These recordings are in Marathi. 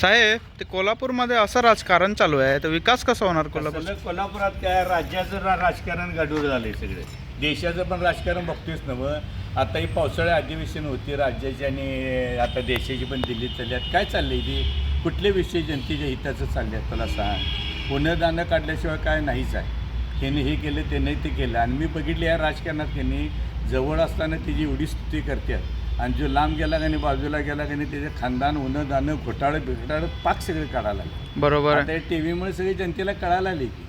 साहेब ते कोल्हापूरमध्ये असं राजकारण चालू आहे तर विकास कसा होणार कोल्हापूर? कोल्हापूर कोल्हापुरात काय राज्याचं रा- राजकारण गडूळ झालंय सगळे. देशाचं पण राजकारण बघतोयच नवं आता ही पावसाळ्या अधिवेशन होती राज्याची आणि आता देशाची पण दिल्लीत चालल्यात. काय चाललंय ती? कुठले विषय जनतेच्या हिताचं चालल्यात तुला सांग? दाणं काढल्याशिवाय काय नाहीच आहे. त्यांनी हे केलं त्यांनी ते केलं. आणि मी बघितले या राजकारणात त्यांनी जवळ असताना त्याची एवढी स्तुती करतात. आणि जो लांब गेला का नाही बाजूला गेला का नाही त्याचे खानदान उन्ह दाणं घोटाळं बिघटाळं पाक सगळे काढायला लागले. बरोबर आता टी व्हीमुळे सगळी जनतेला कळायला आली की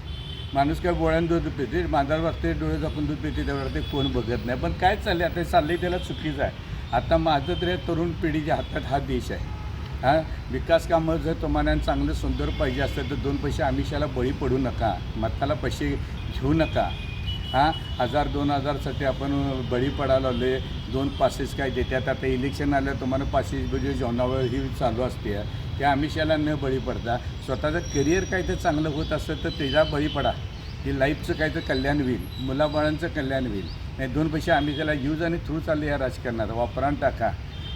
माणूस काय गोळ्यानं दूध पिते मांजर बघते डोळे झाकून दूध पिते त्यावर ते कोण बघत नाही. पण काय चाललंय आता चाललंय त्याला चुकीचं आहे. आता माझं तर तरुण पिढीच्या हातात हा देश आहे. हां विकास कामं जर तुम्हाला चांगलं सुंदर पाहिजे असतं तर दोन पैसे आमिषाला बळी पडू नका. मताला पैसे घेऊ नका. हां हजार दोन हजारसाठी आपण बळी पडायला लागले दोन पासेस काय देतात आता इलेक्शन आलं तुम्हाला पासेस म्हणजे जेवणावर ही चालू असते. त्या आमिषाला न बळी पडता स्वतःचं करिअर काय तर चांगलं होत असतं तर त्याच्या बळी पडा. की लाईफचं काय तर कल्याण होईल मुलाबाळांचं कल्याण होईल. नाही दोन पैसे आमिषाला यूज आणि थ्रू चालले या राजकारणात. वापरान टाका.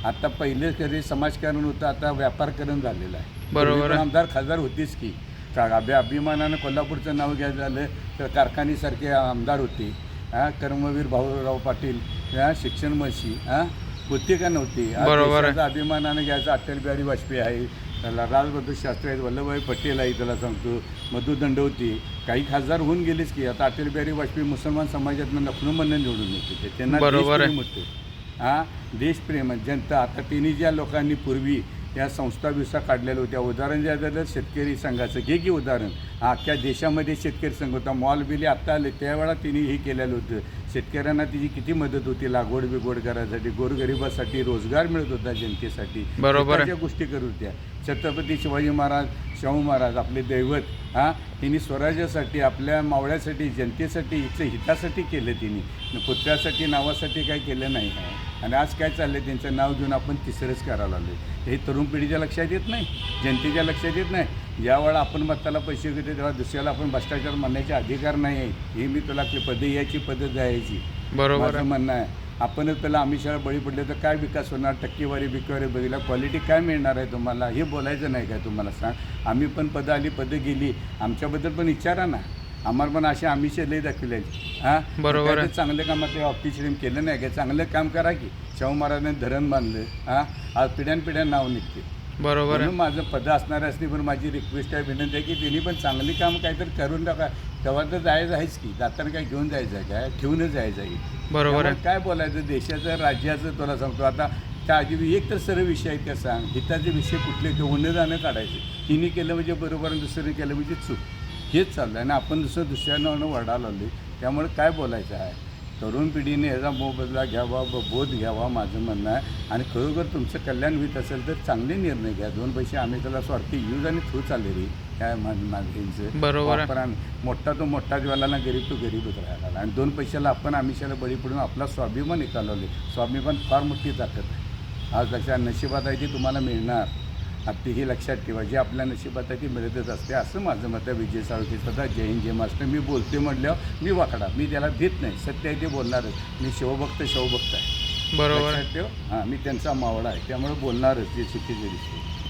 आता पहिले कधी समाजकारण होतं आता व्यापारकरण झालेलं आहे. बरोबर. आमदार खासदार होतीच की. का अभि अभिमानानं कोल्हापूरचं नाव घ्यायचं झालं तर कारखानीसारखे आमदार होते. हां कर्मवीर भाऊराव पाटील हां शिक्षण मशी हां होती का नव्हती? अभिमानानं घ्यायचं अटल बिहारी वाजपेयी आहे. त्याला राजबहादूर शास्त्री आहेत वल्लभभाई पटेल आहे त्याला सांगतो. मधु दंडवती काही खासदार होऊन गेलेच की आता अटल बिहारी वाजपेयी मुसलमान समाजातनं लखनौमधनं निवडून येते. ते. त्यांना होते. हां देशप्रेम. जनता आता तिन्ही ज्या लोकांनी पूर्वी या संस्था बिस्था काढलेल्या होत्या. उदाहरण जे झालं शेतकरी संघाचं. घे की उदाहरण. अख्ख्या देशामध्ये शेतकरी संघ होता. मॉल बिली आत्ता आले. त्यावेळा तिने हे केलेलं होतं. शेतकऱ्यांना तिची किती मदत होती? लागवड बिगवड करायसाठी गोरगरिबासाठी रोजगार मिळत होता जनतेसाठी. बरोबर गोष्टी करत होत्या. छत्रपती शिवाजी महाराज शाहू महाराज आपले दैवत हां? तिने स्वराज्यासाठी आपल्या मावळ्यासाठी जनतेसाठी हिचं हितासाठी केलं तिने. पुत्रासाठी नावासाठी काय केलं नाही. आहे आणि आज काय चाललं त्यांचं नाव घेऊन आपण तिसरंच करायला लागलो हे तरुण पिढीच्या लक्षात येत नाही? जनतेच्या लक्षात येत नाही? ज्यावेळा आपण मताला पैसे घेतो तेव्हा दुसऱ्याला आपण भ्रष्टाचार म्हणण्याचे अधिकार नाही. आहे हे मी तुला पदं यायची पद्धत जायची बरोबर आहे. म्हणणं आहे. आपणच त्याला आमिषाला बळी पडले तर काय विकास होणार? टक्केवारी बिक्केवारी बघितला. क्वालिटी काय मिळणार आहे तुम्हाला? हे बोलायचं नाही काय तुम्हाला? सांग. आम्ही पण पदं आली पदं गेली. आमच्याबद्दल पण विचारा ना. आम्हाला पण असे आमिष लई दाखवले हां? बरोबर चांगल्या कामात ऑफिशियम केलं नाही काय चांगलं काम करा की. शाहू महाराजांनी धरण बांधलं. हां? आज पिढ्यानपिढ्या नाव निघते. बरोबर माझं पद असणार असली पण माझी रिक्वेस्ट आहे विनंती आहे की त्यांनी पण चांगली काम काहीतरी करून टाका. तेव्हा तर जायचं आहेच की. जाताना काय घेऊन जायचं आहे काय? ठेवूनच जायचं आहे. बरोबर आहे. त्यामुळे काय बोलायचं? देशाचं राज्याचं तुला सांगतो. आता त्या आधी एक तर सर्व विषय आहेत त्या सांग. हिताचे विषय कुठले ते उन्नदानं काढायचे. तिने केलं म्हणजे बरोबर आणि दुसऱ्याने केलं म्हणजे चूक. हेच चाललं आहे आणि आपण दुसरं दुसऱ्यानं वडा लावले त्यामुळे काय बोलायचं आहे? तरुण पिढीने याचा मोबदला घ्यावा ब बोध घ्यावा माझं म्हणणं आहे. आणि खरोखर तुमचं कल्याण होत असेल तर चांगले निर्णय घ्या. दोन पैसे आम्ही त्याला स्वार्थी यूज आणि थ्रू चाललेली काय माझ्यांचं बरोबर मोठा तो मोठा ज्वाला ना गरीब तो गरीबच राहिला. आणि दोन पैशाला आपण आमिषाला बळी पडून आपला स्वाभिमान निकालवले. स्वाभिमान फार मोठी ताकद आहे. आज लक्षात नशिबात आहे ती तुम्हाला मिळणार. ही लक्षात ठेवा. जी आपल्या नशिबात आहे ती मिळतच असते. असं माझं मत आहे. विजय साळुंके स्वतः जय हिंद जय मास्टर मी बोलते म्हटल्यावर मी वाकडा. मी त्याला देत नाही. सत्य आहे ते बोलणारच. मी शिवभक्त शिवभक्त आहे. बरोबर. ठेव. हां मी त्यांचा मावळा आहे. त्यामुळे बोलणारच. जे चुकीचे दिसते